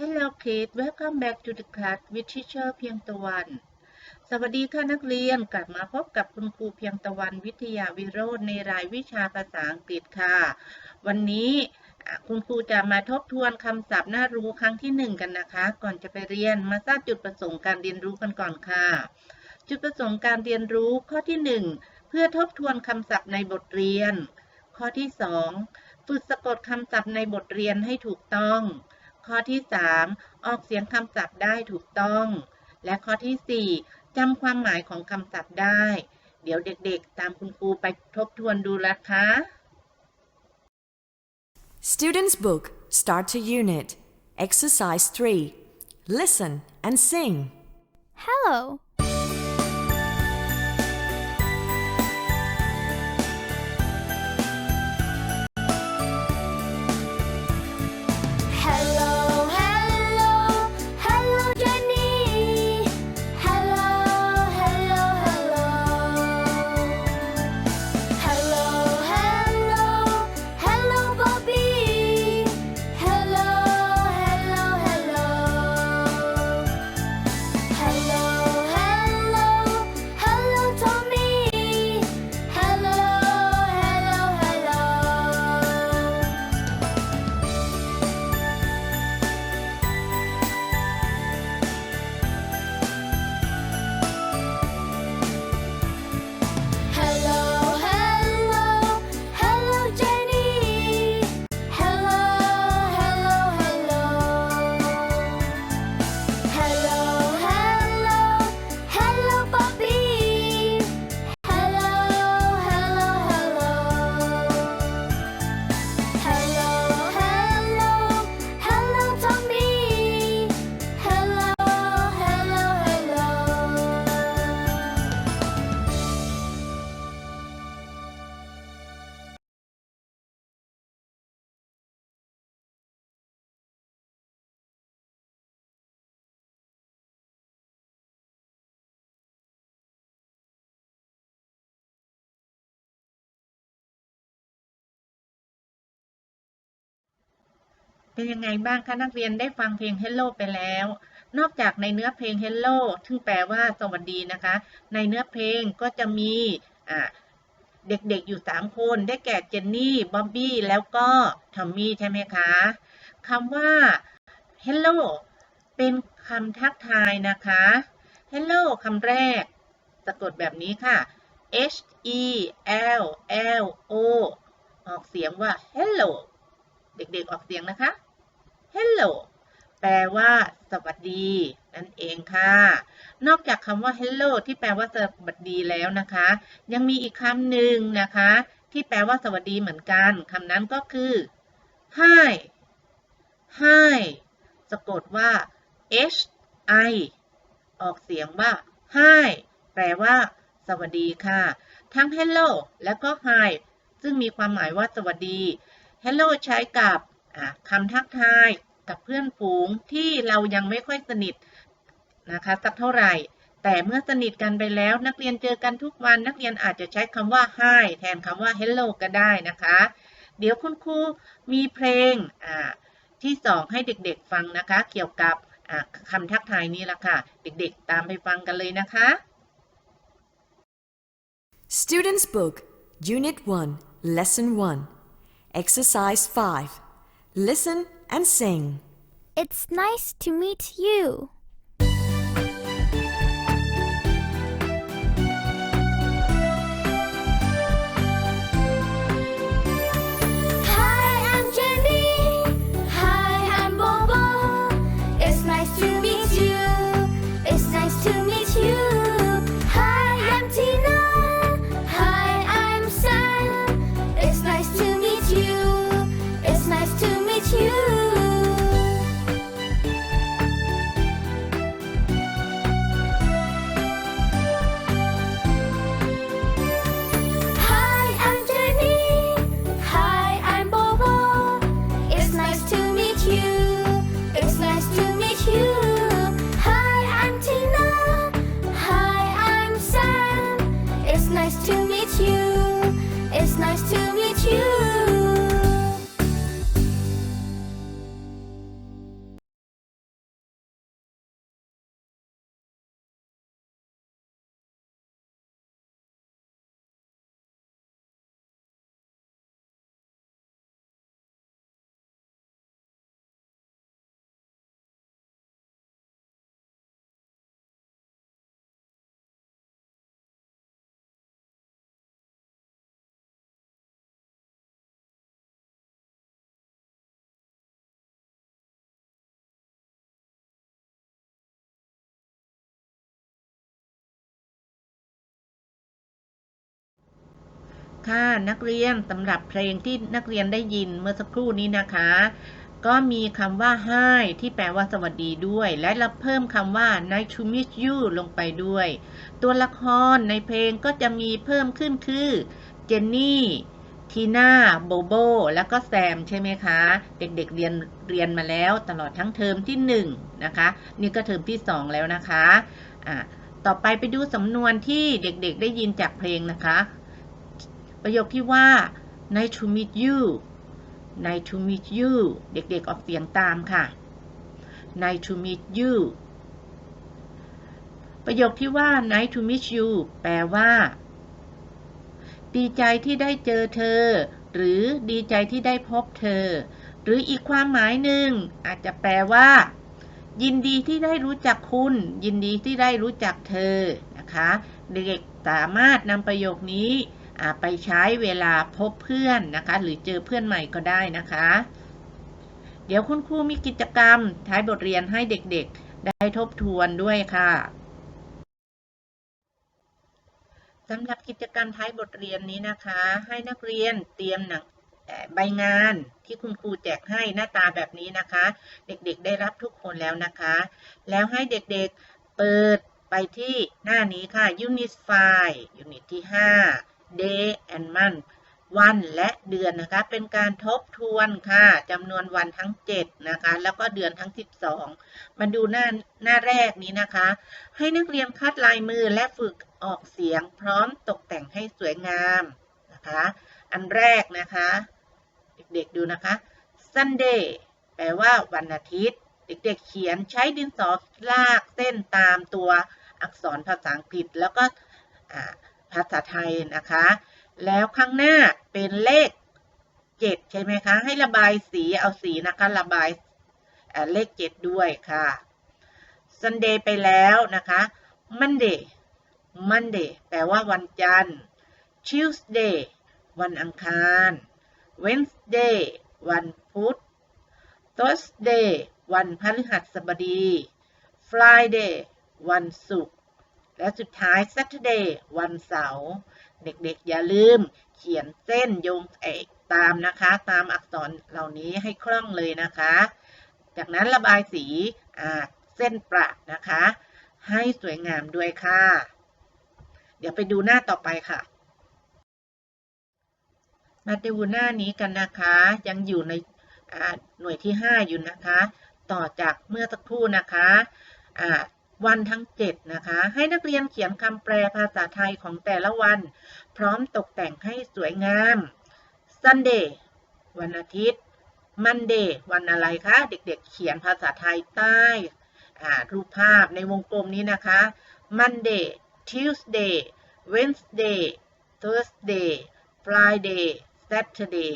Hello kids welcome back to the class with teacher เพียงตะวัน สวัสดีค่ะนักเรียน กลับมาพบกับคุณครูเพียงตะวันวิทยาวิโรจน์ในรายวิชาภาษาอังกฤษค่ะ วันนี้คุณครูจะมาทบทวนคำศัพท์น่ารู้ครั้งที่หนึ่งกันนะคะ ก่อนจะไปเรียนมาทราบจุดประสงค์การเรียนรู้กันก่อนค่ะ จุดประสงค์การเรียนรู้ข้อที่หนึ่งเพื่อทบทวนคำศัพท์ในบทเรียน ข้อที่สองฝึกสะกดคำศัพท์ในบทเรียนให้ถูกต้อง ข้อที่ 3 ออกเสียงคำศัพท์ได้ถูกต้อง และข้อที่ 4 จำความหมายของคำศัพท์ได้ เดี๋ยวเด็กๆ ตามคุณครูไปทบทวนดูนะคะ Students' Book, Start to Unit, Exercise 3. Listen and sing. Hello. Hello, เป็นยังไงบ้างคะนักเรียนได้ฟังเพลง Hello ไปแล้ว นอกจากในเนื้อเพลง Hello ซึ่งแปลว่าสวัสดีนะคะ ในเนื้อเพลงก็จะมีเด็กๆอยู่ 3 คน ได้แก่เจนนี่ บ๊อบบี้ แล้วก็ทอมมี่ใช่ไหมคะคำว่า Hello เป็นคำทักทายนะคะ Hello คำแรก สะกดแบบนี้ค่ะ H E L L O ออกเสียงว่า Hello เด็กๆออกเสียงนะคะ Hello แปลว่า สวัสดี นั่นเองค่ะ นอกจากคำว่า Hello ที่แปลว่าสวัสดีแล้วนะคะ ยังมีอีกคำหนึ่งนะคะ ที่แปลว่าสวัสดีเหมือนกันคำนั้นก็คือ Hi Hi สะกดว่า H I ออกเสียงว่า Hi แปลว่า สวัสดีค่ะ ทั้ง Hello และก็ Hi ซึ่งมีความหมายว่าสวัสดี Hello ใช้กับ คำทักทายกับเพื่อนฝูงที่เรายังไม่ค่อยสนิทนะคะสักเท่าไหร่ แต่เมื่อสนิทกันไปแล้ว นักเรียนเจอกันทุกวันนักเรียนอาจจะใช้คำว่า hi แทนคำว่า hello ก็ได้นะคะ เดี๋ยวคุณครูมีเพลงอ่าที่สองให้เด็กๆฟังนะคะ เกี่ยวกับคำทักทายนี้ละค่ะ เด็กๆตามไปฟังกันเลยนะคะ Students' Book, Unit 1, Lesson 1. Exercise 5. Listen and sing. It's nice to meet you. ค่ะนักเรียนสำหรับเพลงที่นักเรียนได้ยินเมื่อสักครู่นี้นะคะ ก็มีคำว่า hi ที่แปลว่าสวัสดีด้วย และเราเพิ่มคำว่า nice to meet you ลงไปด้วย ตัวละครในเพลงก็จะมีเพิ่มขึ้นคือเจนนี่ทีน่าโบโบ แล้วก็แซม ใช่ไหมคะ เด็กๆเรียนเรียนมาแล้วตลอดทั้งเทอมที่1นะคะ นี่ก็เทอมที่ 2 แล้วนะคะอ่าต่อไปไปดูสำนวนที่เด็กๆได้ยินจากเพลงนะคะ ประโยคที่ว่า nice to meet you nice to meet you เด็กๆออกเสียงตามค่ะ nice to meet you ประโยคที่ว่า nice to meet you แปลว่า ดีใจที่ได้เจอเธอ หรือดีใจที่ได้พบเธอ หรืออีกความหมายหนึ่ง อาจจะแปลว่า ยินดีที่ได้รู้จักคุณ ยินดีที่ได้รู้จักเธอนะคะ เด็กๆสามารถนำประโยคนี้ ไปใช้เวลาพบเพื่อนนะคะ หรือเจอเพื่อนใหม่ก็ได้นะคะ เดี๋ยวคุณครูมีกิจกรรมท้ายบทเรียนให้เด็กๆ ได้ทบทวนด้วยค่ะสำหรับกิจกรรมท้ายบทเรียนนี้นะคะ ให้นักเรียนเตรียมหนังใบงานที่คุณครูแจกให้หน้าตาแบบนี้นะคะ เด็กๆ ได้รับทุกคนแล้วนะคะ แล้วให้เด็กๆเปิดไปที่หน้านี้ค่ะ Unit 5 Unit ที่ 5 Day and Month วันและเดือนนะคะ เป็นการทบทวนค่ะจำนวนวันทั้ง 7 นะคะ แล้วก็เดือนทั้ง 12 มาดูหน้าหน้าแรกนี้นะคะ ให้นักเรียนคัดลายมือและฝึกออกเสียงพร้อมตกแต่งให้สวยงามนะคะ อันแรกนะคะ เด็กๆดูนะคะ Sunday แปลว่าวันอาทิตย์ เด็กๆเขียนใช้ดินสอลากเส้นตามตัวอักษรภาษาอังกฤษแล้วก็ ภาษาไทยนะคะ แล้วข้างหน้าเป็นเลข7ใช่ไหมคะ ให้ระบายสีเอาสีนะคะระบายอ่าเลข7ด้วยค่ะ Sunday ไปแล้วนะคะ Monday Monday แปลว่าวันจันทร์ Tuesday วันอังคาร Wednesday วันพุธ Thursday วันพฤหัสบดี Friday วันศุกร์ และสุดท้าย Saturday วันเสาร์ เด็กๆ อย่าลืมเขียนเส้นโยงเอกตามนะคะ ตามอักษรเหล่านี้ให้คล่องเลยนะคะ จากนั้นระบายสีเส้นประนะคะ ให้สวยงามด้วยค่ะ เดี๋ยวไปดูหน้าต่อไปค่ะ มาดูหน้านี้กันนะคะ ยังอยู่ในหน่วยที่ 5 อยู่นะคะ ต่อจากเมื่อสักครู่นะคะ วันทั้ง 7 นะคะ ให้นักเรียนเขียนคำแปลภาษาไทยของแต่ละวัน พร้อมตกแต่งให้สวยงาม Sunday วันอาทิตย์ Monday วันอะไรคะ เด็กๆเขียนภาษาไทยใต้รูปภาพในวงกลมนี้นะคะ Monday Tuesday Wednesday Thursday Friday Saturday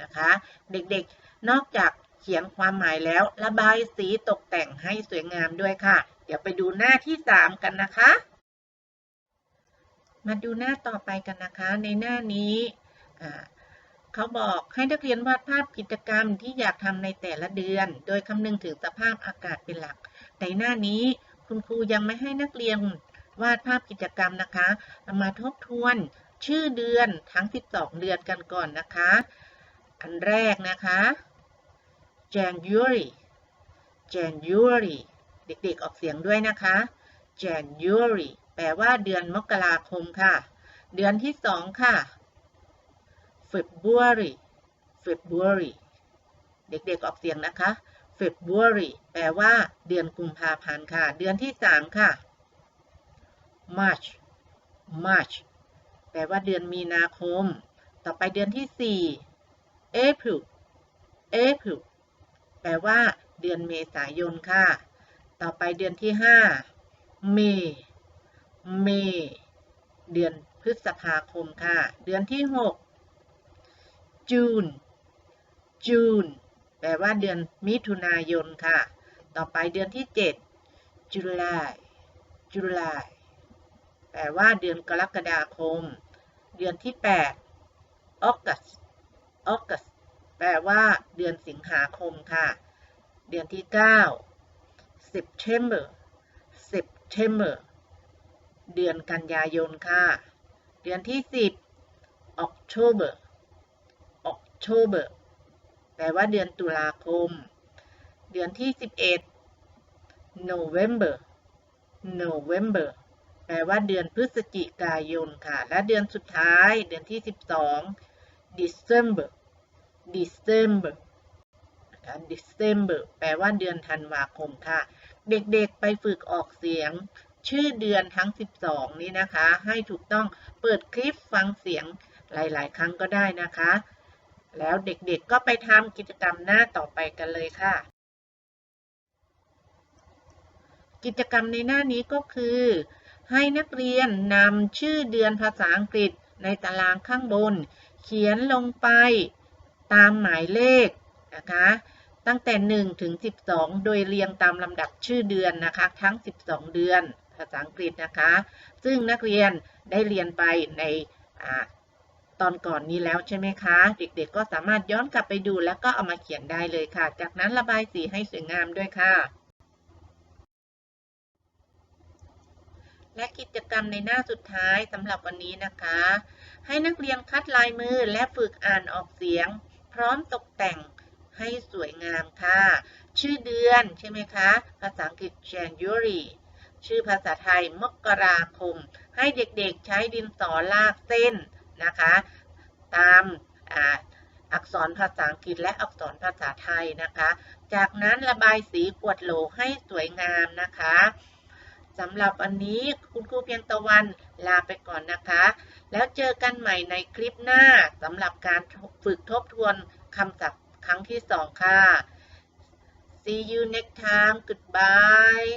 นะคะ เด็กๆ นอกจากเขียนความหมายแล้ว ระบายสีตกแต่งให้สวยงามด้วยค่ะ เดี๋ยวไปดูหน้าที่3กันนะคะ มาดูหน้าต่อไปกันนะคะ ในหน้านี้เขาบอกให้นักเรียนวาดภาพกิจกรรมที่อยากทำในแต่ละเดือน โดยคำนึงถึงสภาพอากาศเป็นหลัก ในหน้านี้คุณครูยังไม่ให้นักเรียนวาดภาพกิจกรรมนะคะามาทบทวนชื่อเดือนทั้ง 12 เดือนกันก่อนนะคะ อันแรกนะคะ January January เด็กๆออกเสียงด้วยนะคะ January แปลว่าเดือนมกราคมค่ะ เดือนที่สองค่ะ February February เด็กๆออกเสียงนะคะ February แปลว่าเดือนกุมภาพันธ์ค่ะ เดือนที่สามค่ะ March March แปลว่าเดือนมีนาคม ต่อไปเดือนที่สี่ April April แปลว่าเดือนเมษายนค่ะ ต่อไปเดือนที่ห้า May May เดือนพฤษภาคมค่ะ เดือนที่หก June June แปลว่าเดือนมิถุนายนค่ะ ต่อไปเดือนที่เจ็ด July July แปลว่าเดือนกรกฎาคม เดือนที่แปด August August แปลว่าเดือนสิงหาคมค่ะ เดือนที่9 September September เดือนกันยายนค่ะ เดือนที่ 10 October October แปลว่าเดือนตุลาคม เดือนที่ 11 November November แปลว่าเดือนพฤศจิกายนค่ะ และเดือนสุดท้ายเดือนที่ 12 December December December แปลว่าเดือนธันวาคมค่ะ เด็กๆไปฝึกออกเสียง ชื่อเดือนทั้ง 12 นี้นะคะ ให้ถูกต้องเปิดคลิปฟังเสียงหลายๆ ครั้งก็ได้นะคะ แล้วเด็กๆก็ไปทำกิจกรรมหน้าต่อไปกันเลยค่ะ กิจกรรมในหน้านี้ก็คือ ให้นักเรียนนำชื่อเดือนภาษาอังกฤษในตารางข้างบน เขียนลงไปตามหมายเลข นะคะตั้งแต่ 1 ถึง 12 โดยเรียงตามลำดับชื่อเดือนนะคะทั้ง 12 เดือนภาษาอังกฤษนะคะ ซึ่งนักเรียนได้เรียนไปในอตอนก่อนนี้แล้วใช่ไหมคะ เด็กๆก็สามารถย้อนกลับไปดูแล้วก็เอามาเขียนได้เลยค่ะ จากนั้นระบายสีให้สวยงามด้วยค่ะ และกิจกรรมในหน้าสุดท้ายสำหรับวันนี้นะคะ ให้นักเรียนคัดลายมือและฝึกอ่านออกเสียง พร้อมตกแต่ง ให้สวยงามค่ะ ชื่อเดือนใช่ไหมคะ ภาษาอังกฤษ January ชื่อภาษาไทยมกราคม ให้เด็กๆใช้ดินสอลากเส้นนะคะ ตามอักษรภาษาอังกฤษและอักษรภาษาไทยนะคะ จากนั้นระบายสีขวดโหลให้สวยงามนะคะสำหรับวันนี้คุณครูเพียงตะวันลาไปก่อนนะคะ แล้วเจอกันใหม่ในคลิปหน้าสำหรับการฝึกทบทวนคำศัพท์ ครั้งที่สองค่ะ See you next time goodbye